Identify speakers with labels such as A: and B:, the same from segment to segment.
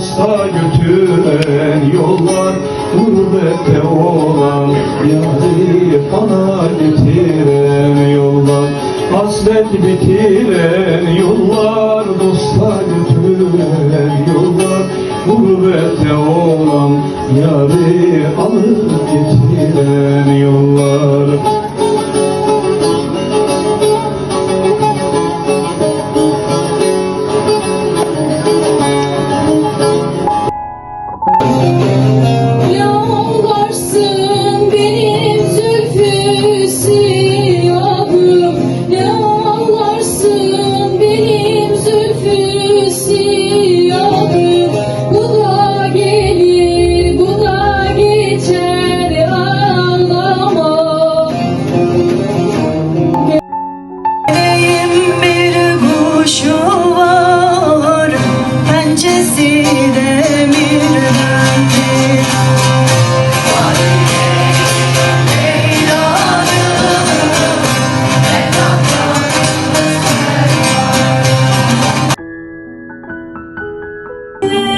A: Dosta götüren yollar Gurbette olan yari bana getiren yollar. Hasret bitiren yollar Dosta götüren yollar Gurbette olan yari alıp getiren yollar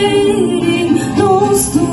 B: Severim dostum.